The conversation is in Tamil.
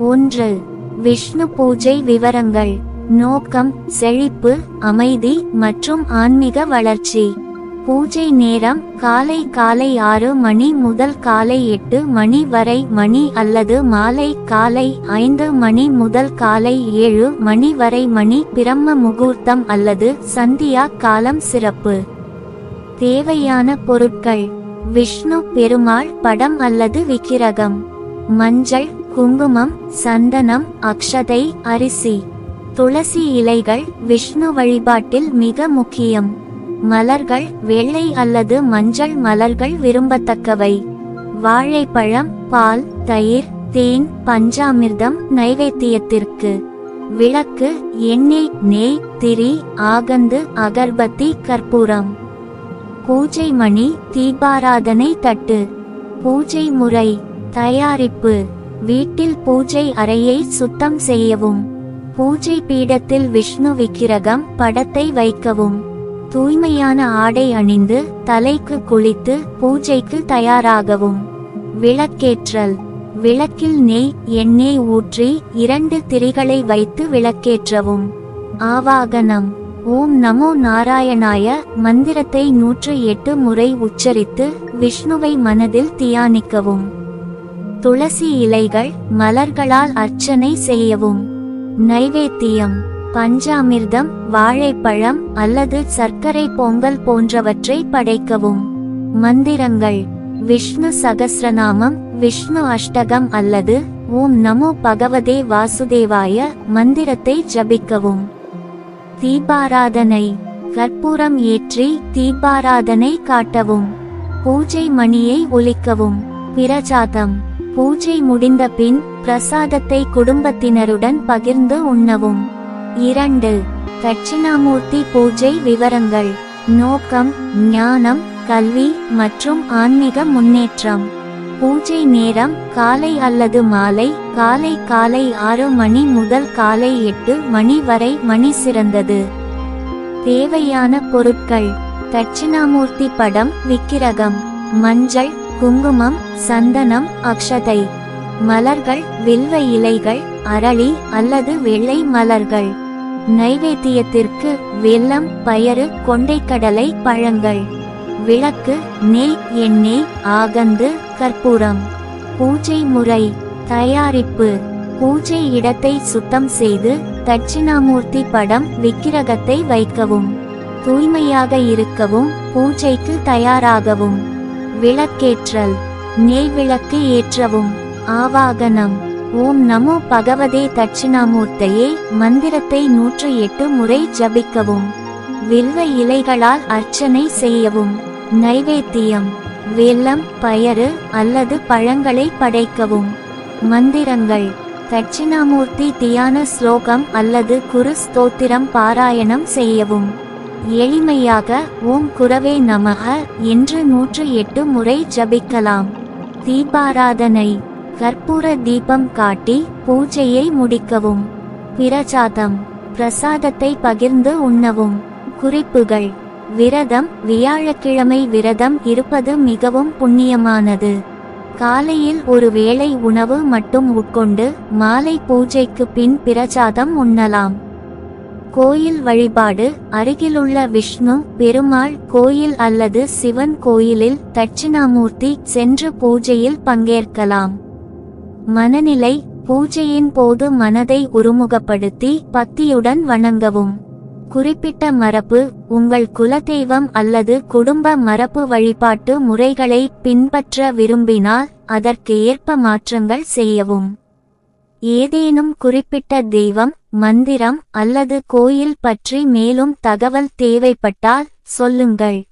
ஒன்று விஷ்ணு பூஜை விவரங்கள். நோக்கம் செழிப்பு அமைதி மற்றும் ஆன்மீக வளர்ச்சி. பூஜை நேரம் காலை காலை ஆறு மணி முதல் காலை எட்டு மணி வரை மணி அல்லது மாலை காலை ஐந்து மணி முதல் காலை ஏழு மணி வரை மணி பிரம்ம முகூர்த்தம் அல்லது சந்தியா காலம் சிறப்பு. தேவையான பொருட்கள். விஷ்ணு பெருமாள் படம் அல்லது விக்கிரகம். மஞ்சள் குங்குமம் சந்தனம் அக்ஷதை அரிசி. துளசி இலைகள் விஷ்ணு வழிபாட்டில் மிக முக்கியம். மலர்கள் வெள்ளை அல்லது மஞ்சள் மலர்கள் விரும்பத்தக்கவை. வாழைப்பழம் பால் தயிர் தேன் பஞ்சாமிர்தம் நைவேத்தியத்திற்கு. விளக்கு எண்ணெய் நெய் திரி ஆகந்து அகர்பத்தி கற்பூரம். பூஜை மணி தீபாராதனை தட்டு. பூஜை முறை தயாரிப்பு. வீட்டில் பூஜை அறையை சுத்தம் செய்யவும் பூஜை பீடத்தில் விஷ்ணு விக்கிரகம் படத்தை வைக்கவும். தூய்மையான ஆடை அணிந்து தலைக்கு குளித்து பூஜைக்கு தயாராகவும். விளக்கேற்றல். விளக்கில் நெய் எண்ணெய் ஊற்றி இரண்டு திரிகளை வைத்து விளக்கேற்றவும். ஆவாகனம். ஓம் நமோ நாராயணாய மந்திரத்தை நூற்று எட்டு முறை உச்சரித்து விஷ்ணுவை மனதில் தியானிக்கவும். துளசி இலைகள் மலர்களால் அர்ச்சனை செய்யவும். நைவேத்தியம் பஞ்சாமிர்தம் வாழைப்பழம் அல்லது சர்க்கரை பொங்கல் போன்றவற்றை படைக்கவும். மந்திரங்கள் விஷ்ணு சகசிரநாமம் விஷ்ணு அஷ்டகம் அல்லது ஓம் நமோ பகவதே வாசுதேவாய மந்திரத்தை ஜபிக்கவும். தீபாராதனை கற்பூரம் ஏற்றி தீபாராதனை காட்டவும். பூஜை மணியை ஒலிக்கவும். பிரசாதம் பூஜை முடிந்த பின் பிரசாதத்தை குடும்பத்தினருடன் பகிர்ந்து உண்ணவும். இரண்டு தட்சிணாமூர்த்தி பூஜை விவரங்கள். நோக்கம் ஞானம் கல்வி மற்றும் ஆன்மீக முன்னேற்றம். பூஜை நேரம் காலை அல்லது மாலை காலை காலை ஆறு மணி முதல் காலை எட்டு மணி வரை மணி சிறந்தது. தேவையான பொருட்கள். தட்சிணாமூர்த்தி படம் விக்கிரகம். மஞ்சள் குங்குமம் சந்தனம் அக்ஷதை. மலர்கள் வில்வ இலைகள் அரளி அல்லது வெள்ளை மலர்கள். நைவேத்தியத்திற்கு வெல்லம் பயறு கொண்டைக்கடலை பழங்கள். விளக்கு நெய் எண்ணெய் ஆகந்து கற்பூரம். பூஜை முறை தயாரிப்பு. பூஜை இடத்தை சுத்தம் செய்து தட்சிணாமூர்த்தி படம் விக்கிரகத்தை வைக்கவும். தூய்மையாக இருக்கவும் பூஜைக்கு தயாராகவும். விளக்கேற்றல். நெய் விளக்கு ஏற்றவும். ஆவாகனம். ஓம் நமோ பகவதே தட்சிணாமூர்த்தையே மந்திரத்தை நூற்று எட்டு முறை ஜபிக்கவும். வில்வ இலைகளால் அர்ச்சனை செய்யவும். நைவேத்தியம். வெல்லம் பயறு அல்லது பழங்களை படைக்கவும். மந்திரங்கள். தட்சிணாமூர்த்தி தியான ஸ்லோகம் அல்லது குரு ஸ்தோத்திரம் பாராயணம் செய்யவும். எளிமையாக ஓம் குரவே நமக என்று நூற்று எட்டு முறை ஜபிக்கலாம். தீபாராதனை. கற்பூர தீபம் காட்டி பூஜையை முடிக்கவும். பிரசாதம். பிரசாதத்தை பகிர்ந்து உண்ணவும். குறிப்புகள். விரதம். வியாழக்கிழமை விரதம் இருப்பது மிகவும் புண்ணியமானது. காலையில் ஒரு வேளை உணவு மட்டும் உட்கொண்டு மாலை பூஜைக்கு பின் பிரசாதம் உண்ணலாம். கோயில் வழிபாடு அருகிலுள்ள விஷ்ணு பெருமாள் கோயில் அல்லது சிவன் கோயிலில் தட்சிணாமூர்த்தி சென்று பூஜையில் பங்கேற்கலாம். மனநிலை பூஜையின் போது மனதை ஒருமுகப்படுத்தி பக்தியுடன் வணங்கவும். குறிப்பிட்ட மரபு உங்கள் குலதெய்வம் அல்லது குடும்ப மரபு வழிபாட்டு முறைகளை பின்பற்ற விரும்பினால் அதற்கு ஏற்ப மாற்றங்கள் செய்யவும். ஏதேனும் குறிப்பிட்ட தெய்வம் மந்திரம் அல்லது கோயில் பற்றி மேலும் தகவல் தேவைப்பட்டால் சொல்லுங்கள்.